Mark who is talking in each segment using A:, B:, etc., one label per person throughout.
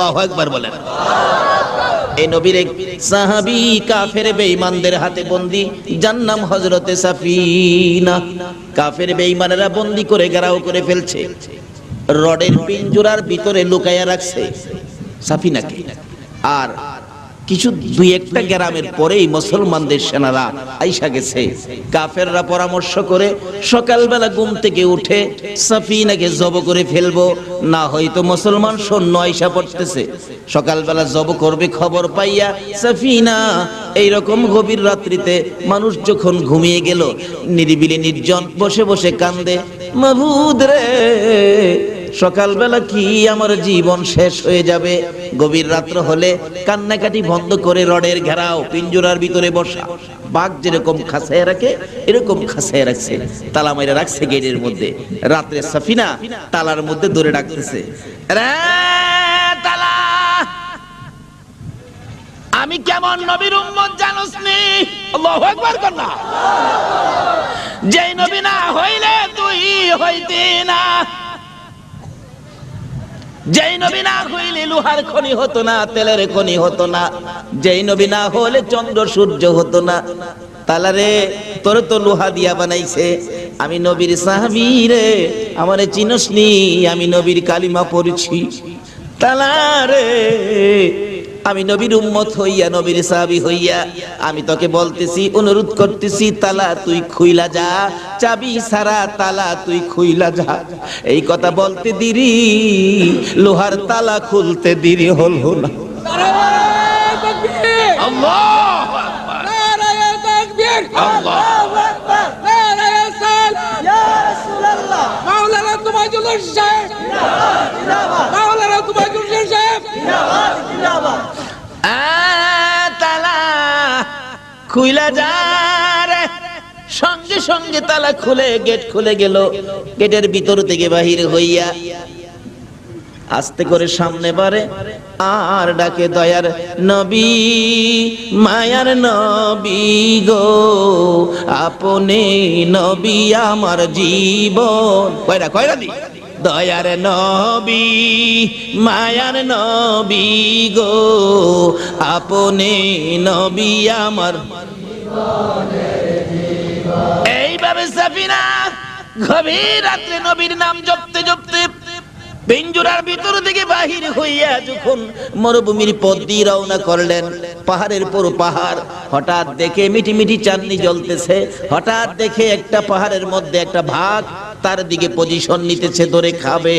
A: আল্লাহু একবার বলেন। এই নবীর সাহাবী কাফের বেঈমানদের হাতে বন্দি, যার নাম হযরতে সাফিনা। কাফের বেঈমানেরা বন্দি করে গেরাও করে ফেলছে। রডের পিঞ্জুরার ভিতরে লুকায়া রাখছে সাফিনাকে। আর কিছু দুই একটা গ্রামের পরেই মুসলমানদের সেনারা আইসা গেছে। কাফেররা পরামর্শ করে সকালবেলা ঘুম থেকে উঠে সাফিনাকে জব করে ফেলব, না হয়তো মুসলমান সৈন্য আইসা পড়তেছে। সকালবেলা জব করবে খবর পাইয়া সাফিনা এইরকম গভীর রাত্রিতে মানুষ যখন ঘুমিয়ে গেল, নিরিবিলি নির্জন বসে বসে কান্দে মাবুদ রে সকালবেলা কি আমার জীবন শেষ হয়ে যাবে? গভীর রাত্র হলে কান্নাকাটি বন্ধ করে রডের ঘেরাও, পিঞ্জুরার ভিতরে বসা। বাঘ যেরকম খাসায় রাখে, এরকম খাসায় রাখছে। তালা মাইরা রাখছে গেটের মধ্যে। রাত্রে সাফিনা তালার মধ্যে ধরে ডাকতেছে আমি কেমন নবীর উম্মত জানোস নি আল্লাহু আকবার কর না। যেই নবী না হইলে তুই হইতি না। যেই নবী না হইলে লোহার খনি হতো না, তেলের খনি হতো না। যেই নবী না হলে চন্দ্র সূর্য হতো না। তালারে তোর তো লোহা দিয়া বানাইছে। আমি নবীর সাহাবি রে, আমারে চিনসনি, আমি নবীর কালিমা পড়ছি। তালারে আমি নবীর উম্মত হইয়া, নবীর সাহাবী হইয়া, আমি তোকে বলতেছি, অনুরোধ করতেছি, তালা তুই খুইলা যা, চাবি সারা তালা তুই খুইলা যা। এই কথা বলতে দিরি, লোহার তালা খুলতে দিরি হল আল্লাহু!
B: মাওলানা তোমার জন্য
A: সঙ্গে সঙ্গে তালা খুলে, গেট খুলে গেল। গেটের ভিতর থেকে বাহির হইয়া আস্তে করে সামনে বারে, আর ডাকে দয়ার নবী, মায়ার নবী গো, আপনি নবী আমার জীবন। কয়রা কয়রা দি? দয়ার নবী, মায়ার নবী গো, আপনি নবী আমার। এইভাবে সাফিনা গভীর রাত্রে নবীর নাম জপতে জপতে পিঞ্জুরার ভিতর থেকে বাহির হইয়া যখন মরুভূমির পথ দিয়ে রওনা করলেন, পাহাড়ের পর পাহাড়, হঠাৎ দেখে মিটি মিটি চাঁদনি জ্বলতেছে, হঠাৎ দেখে একটা পাহাড়ের মধ্যে একটা ভাগ তার দিকে পজিশন নিতেছে, ধরে খাবে।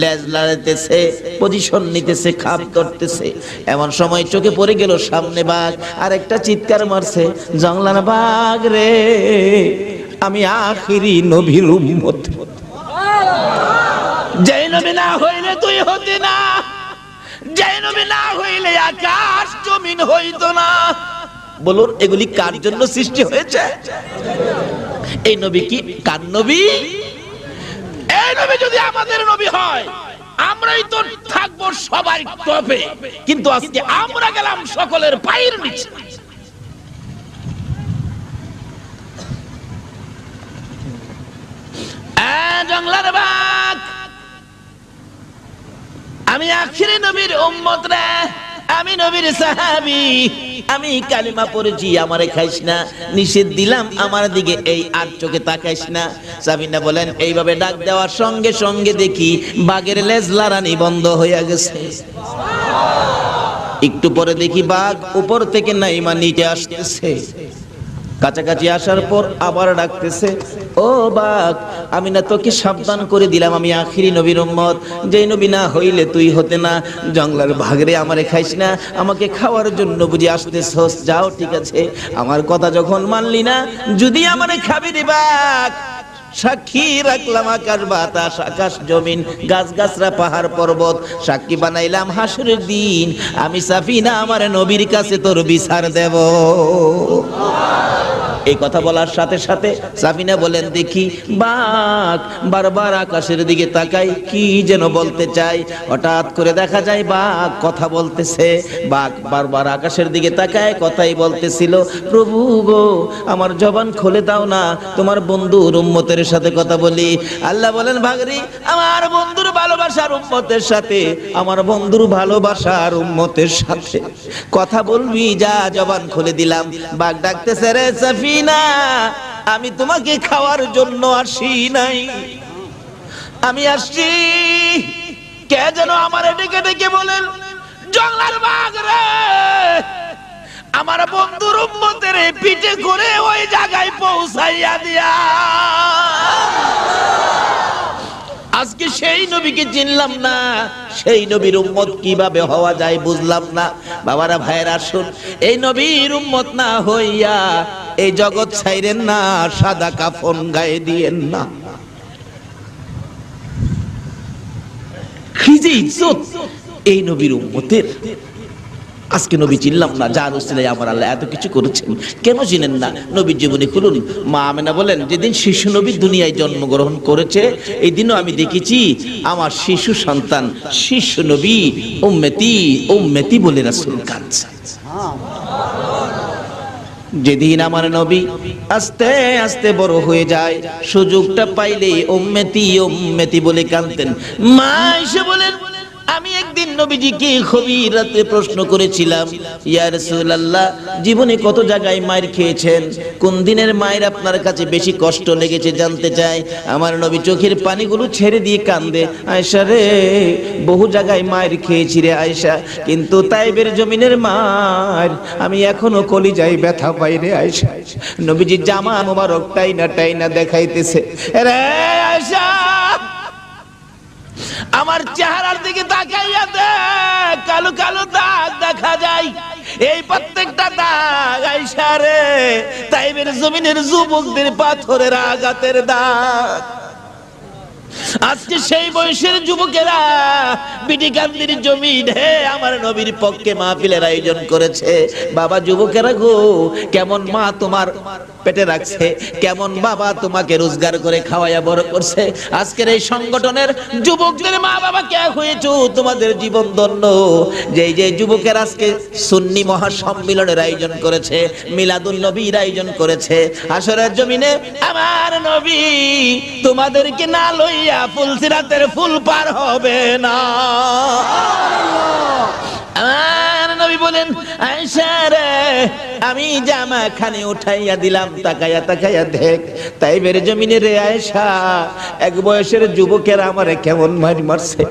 A: লেজ লাড়াইতেছে পজিশন নিতেছে, খাপ করতেছে এমন সময় চোখে পড়ে গেল সামনে বাঘ আর একটা চিৎকার মারছে জংলার বাঘ রে, আমি আখিরি নবীর উম্মত। যেই নবী না হইলে তুই হতি না, যেই নবী না হইলে আকাশ জমিন হইতো না। বলুন, এগুলি কার জন্য সৃষ্টি হয়েছে? এই নবী কি কার নবী? নবী যদি আমাদের নবী হয়, আমরাই তো থাকব টপে কিন্তু আজকে আমরা গেলাম সকলের পায়ের নিচে। আমি আখিরি নবীর উম্মত রে। আমি নবীর সাহাবি। আমি কালিমা পড়েছি, আমারে খাইস না। নিষেধ দিলাম, আমার দিকে এই আর চোখে তাকাইস না। সাবিনা বলেন, এইভাবে ডাক দেওয়ার সঙ্গে সঙ্গে দেখি বাঘের লেজ লারানি বন্ধ হইয়া গেছে। একটু পরে দেখি বাঘ উপর থেকে নাইমা নিচে আসতেছে। কাছাকাছি আসার পর আবার ডাকতেছে, ও বাক আমি না তোকে সাবধান করে দিলাম, আমি আখিরি নবীর উম্মত। যেই নবী না হইলে তুই হতে না। জঙ্গলার ভাগরে আমারে খাইস না, আমাকে খাওয়ার জন্য বুঝি আসতেছস। যাও, ঠিক আছে। আমার কথা যখন মানলি না, যদি আমারে খাবি রে বাঘ। সাক্ষী রাখলাম আকাশ বাতাস, আকাশ জমিন গাছ গাছরা পাহাড় পর্বত। সাক্ষী বানাইলাম হাসুরের দিন। আমি সাফিনা, আমার নবীর কাছে তোর বিচার দেব। এই কথা বলার সাথে সাথে সাফিনা বলেন, দেখি, বাঘ বারবার আকাশের দিকে তাকাই কি যেন বলতে চাই হঠাৎ করে দেখা যায়, বাঘ কথা বলতেছে। বাঘ বারবার আকাশের দিকে তাকায়, কথাই বলতেছিল, প্রভু গো, আমার জবান খুলে দাও না, তোমার বন্ধুর উম্মতের সাথে কথা বলি। আল্লাহ বলেন, ভাগরি, আমার বন্ধুর ভালোবাসার উম্মতের সাথে, আমার বন্ধুর ভালোবাসার উম্মতের সাথে কথা বলবি, যা জবান খুলে দিলাম। বাঘ ডাকতেছে, রে সাফিনা আমি তোমাকে খাওয়ার জন্য আসি নাই। আমি আসছি। কে যেন আমার ডেকে ডেকে বলেন জঙ্গলার বাঘ রে, আমার বন্ধুর উম্মতের পিঠে করে ওই জায়গায় পৌঁছাইয়া দিয়া। আজকে সেই নবীকে চিনলাম না। সেই নবীর উম্মত কীভাবে হওয়া যায় বুঝলাম না। বাবারা, ভাইয়ের, আসুন। এই নবীর উম্মত না হইয়া এই জগৎ ছাইরেন না, সাদা কাফন গায়ে দিয়েন না। কি ইজ্জত এই নবীর উম্মতের। আজকে নবী চিনলাম না, যার উসিলায় আমার আল্লাহ এত কিছু করেছেন। কেন চিনেন না? নবীর জীবনী খুলুন। মা আমেনা বলেন, যেদিন শিশু নবী দুনিয়ায় জন্মগ্রহণ করেছে, এই দিনও আমি দেখেছি আমার শিশু সন্তান, শিশু নবী, উম্মেতি উম্মেতি বলে রাসূল কাঁদছে। যেদিন আমার নবী আস্তে আস্তে বড় হয়ে যায়, সুযোগটা পাইলে উম্মেতি উম্মেতি বলে কাঁদতেন। মা এসে বলেন আমি একদিন নবীজিকে খুবই রাতে প্রশ্ন করেছিলাম, ইয়া রাসূলুল্লাহ, জীবনে কত জায়গায় মায়ের খেয়েছেন? কোন দিনের মায়ের আপনার কাছে বেশি কষ্ট লেগেছে জানতে চাই? আমার নবী চোখের পানিগুলো ছেড়ে দিয়ে কান্দে আয়সা রে, বহু জায়গায় মায়ের খেয়েছি রে আয়সা কিন্তু তাইবের জমিনের মার, আমি এখনও কলি কলিজায় ব্যথা পাই রে আয়সা নবীজি জামা মোবারক টাইনা টাইনা দেখাইতেছে রে আয়সা আমার চেহারার দিকে তাকাইয়া দেখ, কালো কালো দাগ দেখা যায়। এই প্রত্যেকটা দাগ আইসা রে, তাইবের জমিনের যুবকদের পাথরের আঘাতের দাগ। আজকে সেই বয়সের যুবকেরা বিডিকান্দির জমিন আমার নবীর পক্ষে মাহফিলের আয়োজন করেছে। বাবা যুবকেরা গো, কেমন মা তোমার? পেটে রাখছে। কেমন বাবা তোমাকে রোজগার করে খাওয়াইয়া বড় করছে? আজকের এই সংগঠনের যুবকদের মা বাবা কে হয়েছো? তোমাদের জীবন ধন্য। যে যে যুবকের আজকে সুন্নি মহাসম্মিলনের আয়োজন করেছে মিলাদুল নবীর আয়োজন করেছে আসরের জমিনে আমার নবী তোমাদেরকে না লইয়া ফুলসিরাতের ফুল পার হবে না। আমার নবী বলেন, আয়েশা রে আমি জামা খানে উঠাইয়া দিলাম তাকাইয়া তাকাইয়া দেখ তাই বের জমিনে রে আয়েশা, এক বয়সের যুবকেরা আমারে কেমন মারি মারছে।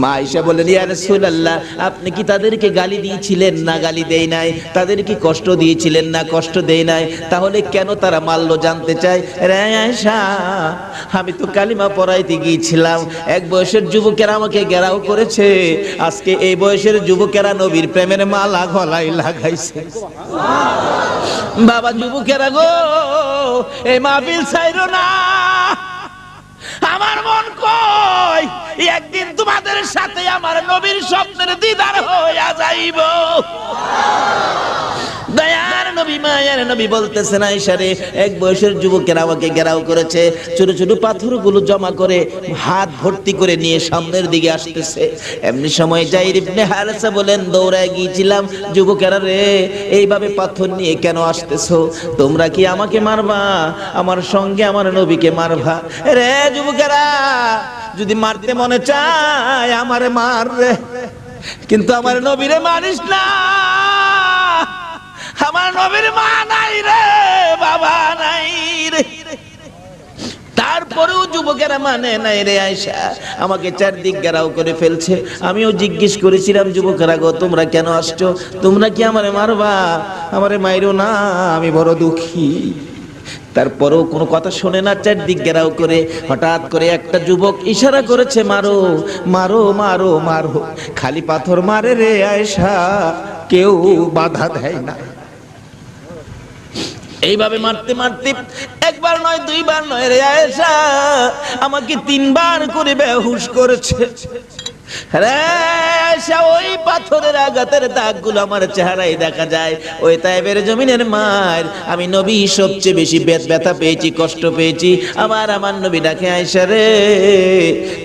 A: মা আয়েশা বলেন ইয়া রাসূলুল্লাহ, আপনি কি তাদেরকে গালি দিয়েছিলেন না গালি দেই নাই? তাদের কি কষ্ট দিয়েছিলেন না কষ্ট দেই নাই? তাহলে কেন তারা মারলো জানতে চাই রে আয়েশা, আমি তো কালিমা পড়াইতে গিয়েছিলাম। এক বয়সের যুবকেরা আমাকে ঘেরাও করেছে। আজকে এই বয়সের যুবকেরা নবীর প্রেমের মালা গলায় লাগাইছে। বাবা যুবকেরা গো এই মাহফিল চাইল না। আমার মন কয়, একদিন তোমাদের সাথে আমার নবীর স্বপ্নের দিদার হইয়া যাইব। নবী এক বয়সের ঘেরাও করেছে, ছোট ছোট জমা করে হাত ভর্তি করে নিয়ে সামনের দিকে এইভাবে পাথর নিয়ে কেন আসতেছো? তোমরা কি আমাকে মারবা? আমার সঙ্গে আমার নবীকে মারবা? রে যুবকেরা, যদি মারতে মনে চায় আমারে মার রে, কিন্তু আমার নবীরে মারিস না। আমার নবীর মা নাই রে, বাবা নাই রে। তারপরেও যুবকেরা মানে নাই রে আয়সা আমাকে চারদিক গেরাও করে ফেলছে। আমিও জিজ্ঞেস করেছিলাম, যুবকেরা গো, তোমরা কেন আসছো? তোমরা কি আমারে মারবা? আমারে মাইরো না, আমি বড় দুঃখী। তারপরেও কোনো কথা শোনে না, চারদিক ঘেরাও করে। হঠাৎ করে একটা যুবক ইশারা করেছে, মারো মারো মারো মারো। খালি পাথর মারে রে আয়সা কেউ বাধা দেয় না। এইভাবে মারতে মারতে একবার নয় দুইবার নয় রে আয়েশা আমাকে তিনবার করে বেহুশ করেছে। রে, সে ওই পাথরের আঘাতের দাগগুলো আমার চেহারায় দেখা যায়। ওই তাইবের জমিনের মার আমি নবী সবচেয়ে বেশি বেত ব্যথা পেয়েছি, কষ্ট পেয়েছি। আবার আমার নবী ডাকে আইসা রে,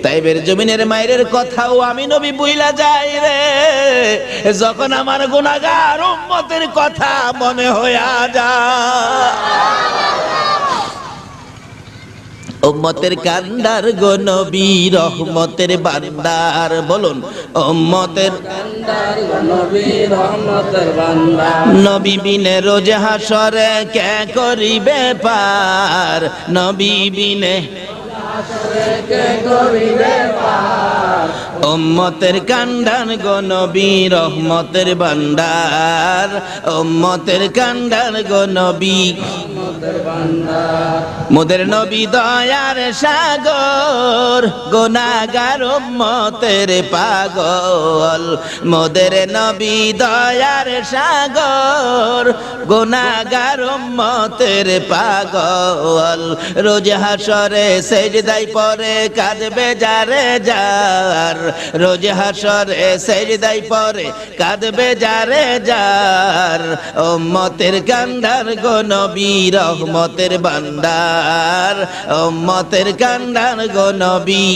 A: তাইবের জমিনের মায়ের কথাও আমি নবী বুইলা যাই রে। যখন আমার গুণাগার উম্মতের কথা মনে হইয়া যায়। উম্মতের কান্দার গো নবী, রহমতের বান্দার, বলুন, উম্মতের
B: নবী
A: বিনে রোজ হাসরে কে করিবে পার? নবী বিনে উম্মতের কান্ডার গো নবী, রহমতের বান্দার, উম্মতের কান্ডার গো নবী মোদের নবী দয়ার সাগর গোনাগার মতের পাগল। মোদের নবী দয়ার সাগর গোনাগার উম্মতের পাগল। রোজ হাসরে সেজদাই পরে কাঁদবে যারে যার। রোজ হাসরে সেজদাই পরে কাঁদবে যারে যার। ও মতের কান্ডার গো নবী রহমতের বান্দার উম্মতের কান্ডার গো নবী।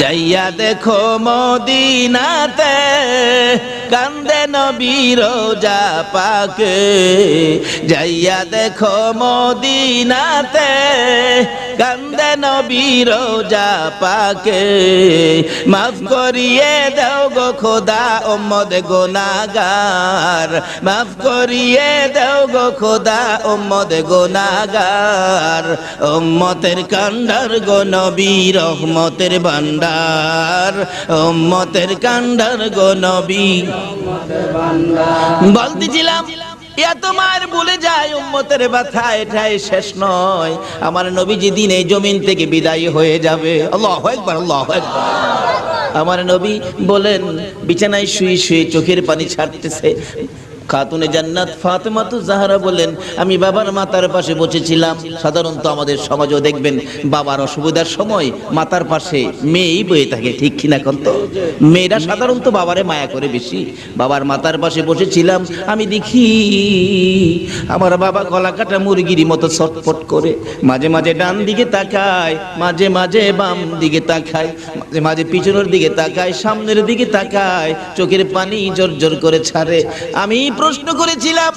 A: যাইয়া দেখো মদিনাতে কান্দে নবী রোজা পাকে। যাইয়া দেখো মদিনাতে কান্দে নবী রোজা পাকে। মাফ করিয়ে দাও গো খোদা ওম্মদ গোনাগার মাফ করিয়ে দাও গো খোদা ওম্মদ গোনাগার উম্মতের কান্ডার গো নবী রহমতের ভান্ডার উম্মতের কান্ডার গো নবী। বলতেছিলাম ভুলে যায় উম্মতের ব্যথা, এটাই শেষ নয়। আমার নবীজি দিন এই জমিন থেকে বিদায় হয়ে যাবে। আল্লাহ একবার আল্লাহ একবার আমার নবী বলেন, বিছানায় শুয়ে শুয়ে চোখের পানি ছাড়তেছে। খাতুনে জান্নাত ফাতেমা তো জাহারা বলেন আমি বাবার মাতার পাশে বসেছিলাম। সাধারণত আমাদের সমাজও দেখবেন, বাবার অসুবিধার সময় মাতার পাশে মেয়েই বয়ে থাকে, ঠিক কিনা কন তো? মেয়েরা সাধারণত বাবারে মায়া করে বেশি। বাবার মাতার পাশে বসেছিলাম, আমি দেখি আমার বাবা গলা কাটা মুরগির মতো ছটফট করে, মাঝে মাঝে ডান দিকে তাকায়, মাঝে মাঝে বাম দিকে তাকায়, মাঝে মাঝে পিছনের দিকে তাকায়, সামনের দিকে তাকায়, চোখের পানি জোর জোর করে ছাড়ে। আমি প্রশ্ন করেছিলাম।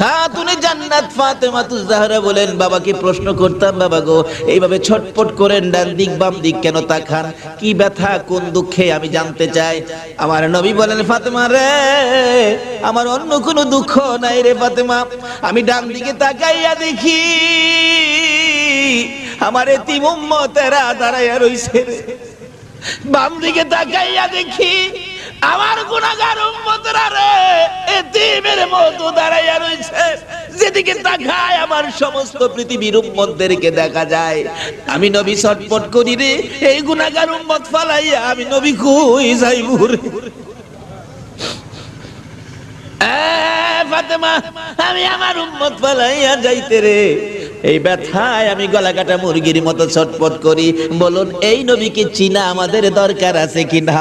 A: খাতুনে জান্নাত জাহরা বলেন, বাবাকে প্রশ্ন করতাম, বাবা গো, এইভাবে ছটপট করেন ডান দিক, বাম দিক কেন কি ব্যথা, কোন দুঃখে আমি জানতে চাই? আমার নবী বলেন, ফাতেমা রে, আমার অন্য কোনো দুঃখ নাই রে ফাতেমা। আমি ডান দিকে তাকাইয়া দেখি, আমার এতিম উম্মতেরা দাঁড়াইয়া রইছে বাম দিকে তাকাইয়া দেখি আমার গুণাগার উম্মতরা রে এতিমের মতো দাঁড়াইয়া রইছে। যেদিকে তাকায় আমার সমস্ত পৃথিবীর উম্মতদেরকে দেখা যায়। আমি নবী ছটপট করি রে, এই গুণাগার উম্মত ফালাইয়া আমি নবী কই যাইবো রে? ফাতেমা, আমি আমার উম্মত ফালাইয়া যাইতে রে। এই ব্যথায় আমি গলা কাটা মুরগির মতো ছটপট করি। বলুন, এই নবীকে চিনা আমাদের দরকার আছে কিনা?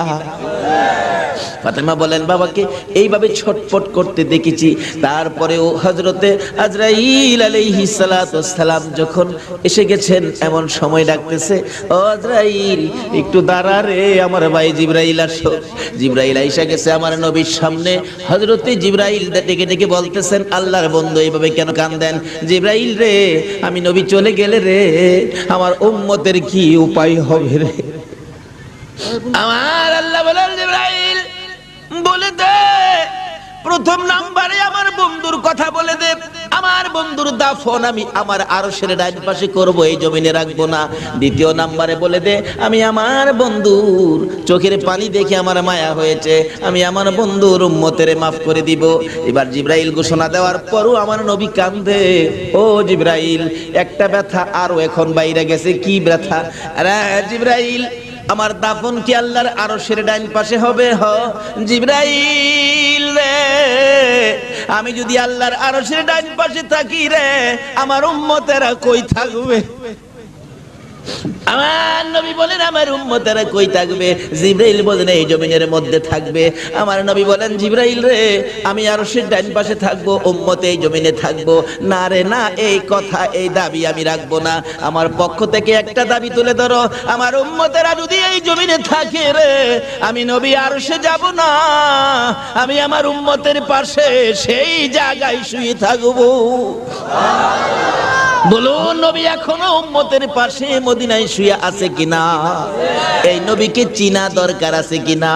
A: ফাতেমা বলেন, বাবাকে এইভাবে ছটপট করতে দেখেছি। তারপরেও হজরতে আজরাইল আলাইহিস সালাতু সালাম যখন এসে গেছেন, এমন সময় ডাকতেছে, ও আজরাইল, একটু দাঁড়া রে আমার ভাই জিব্রাইল আসো। জিব্রাইল আইসা গেছে আমার নবীর সামনে। হজরতে জিব্রাইল ডেকে ডেকে বলতেছেন, আল্লাহর বন্ধু এইভাবে কেন কান্দেন? জিব্রাইল রে, আমি নবী চলে গেলে রে, আমার উম্মতের কি উপায় হবে রে? আমার আল্লাহ বলেন, জিব্রাইল বলে দে। প্রথম নাম্বারে আমার বন্ধুর কথা বলে দে। আমার বন্ধুর দাফন আমি আমার আরশের ডাইন পাশে করব, এই জমিনে রাখব না। দ্বিতীয় নাম্বারে বলে দে, আমি আমার বন্ধুর চোখের পানি দেখে আমার মায়া হয়েছে। আমি আমার বন্ধুর উম্মতের মাফ করে দিব। এবার জিব্রাইল ঘোষণা দেওয়ার পরও আমার নবী কান্দে ও জিব্রাইল, একটা ব্যথা আরও এখন বাইরে গেছে। কি ব্যথা? আরে জিব্রাইল আমার দাফন কি আল্লাহর আরশের ডাইন পাশে হবে? হ। জিব্রাইল রে, আমি যদি আল্লাহর আরশের ডাইন পাশে থাকি রে, আমার উম্মতেরা কই থাকবে? আমার নবী বলেন, আমার উম্মতেরা কই থাকবে? জিব্রাইল বলেন, এই জমিনের মধ্যে থাকবে। আমার নবী বলেন, জিব্রাইল রে, আমি আরও সে ডাইন পাশে থাকব, উম্মতে এই জমিনে থাকব। না রে, না, এই কথা, এই দাবি আমি রাখব না। আমার পক্ষ থেকে একটা দাবি তুলে ধরো, আমার উম্মতেরা যদি এই জমিনে থাকে রে, আমি নবী আরও সে যাব না। আমি আমার উম্মতের পাশে সেই জায়গায় শুয়ে থাকব। বলুন নবী, এখনও উম্মতের পাশে মদিনায় শুয়ে আছে কিনা? এই নবীকে চিনা দরকার আছে কিনা?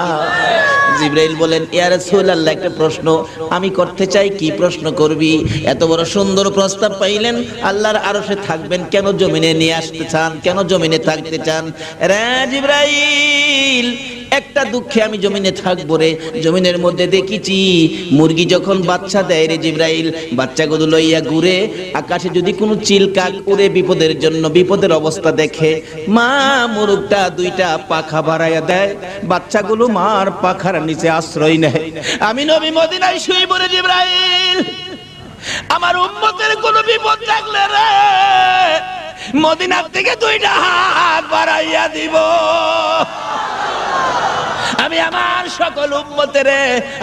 A: জিব্রাইল বলেন, ইয়া রাসূলুল্লাহ, একটা প্রশ্ন। আমি করতে চাই, কি প্রশ্ন করবি? এত বড় সুন্দর প্রস্তাব পাইলেন, আল্লাহর আরশে থাকবেন, কেন জমিনে নিয়ে আসতে চান? কেন জমিনে থাকতে চান? রে জিব্রাইল একটা দুঃখে আমি জমিনে থাকব রে। জমিনের মধ্যে দেখেছি, মুরগি যখন বাচ্চা দেয় রে জিব্রাইল, বাচ্চাগুলো লইয়া ঘুরে আকাশে যদি কোনো চিলকাক উড়ে বিপদের জন্য বিপদের অবস্থা দেখে, মা মুরগটা দুইটা পাখা বাড়াইয়া দেয়, বাচ্চাগুলো মার পাখার নিচে আশ্রয় নেয়। আমি নবী মদিনায় শুই পড়ে জিব্রাইল। আমার উম্মতের কোনো বিপদ থাকলে রে, মদিনার থেকে দুইটা হাত বাড়াইয়া দিব। আমি আমার সকল উম্মতের,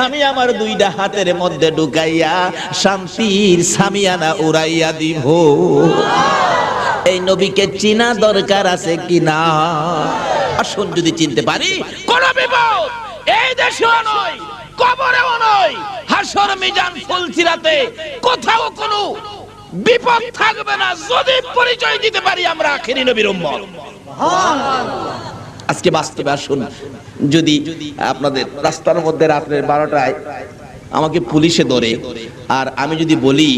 A: আমি আমার দুইটা হাতের মধ্যে ঢুকাইয়া শান্তির সামিয়ানা উড়াইয়া দিব। এই নবীকে চিনা দরকার আছে কিনা? আসুন যদি চিনতে পারি। কোন বিপদ এই দেশেও নয়, কবরেও নয়, হাসর, মিজান, ফুলসিরাতে কোথাও কোনো বিপদ থাকবে না। যদি পরিচয় দিতে পারি আমরা আখেরি নবীর উম্মত। আজকে বাস্তবে আসুন। যদি আপনাদের রাস্তার মধ্যে রাত্রের বারোটায় আমাকে পুলিশে ধরে, আর আমি যদি বলি,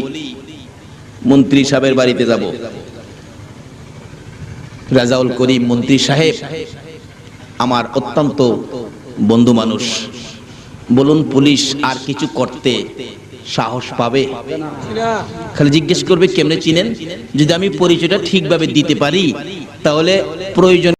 A: মন্ত্রী সাহেবের বাড়িতে যাব। রাজাউল করিম মন্ত্রী সাহেব, আমার অত্যন্ত বন্ধু মানুষ। বলুন, পুলিশ আর কিছু করতে সাহস পাবে? খালি জিজ্ঞেস করবে, কেমনে চিনেন? যদি আমি পরিচয়টা ঠিকভাবে দিতে পারি, তাহলে প্রয়োজন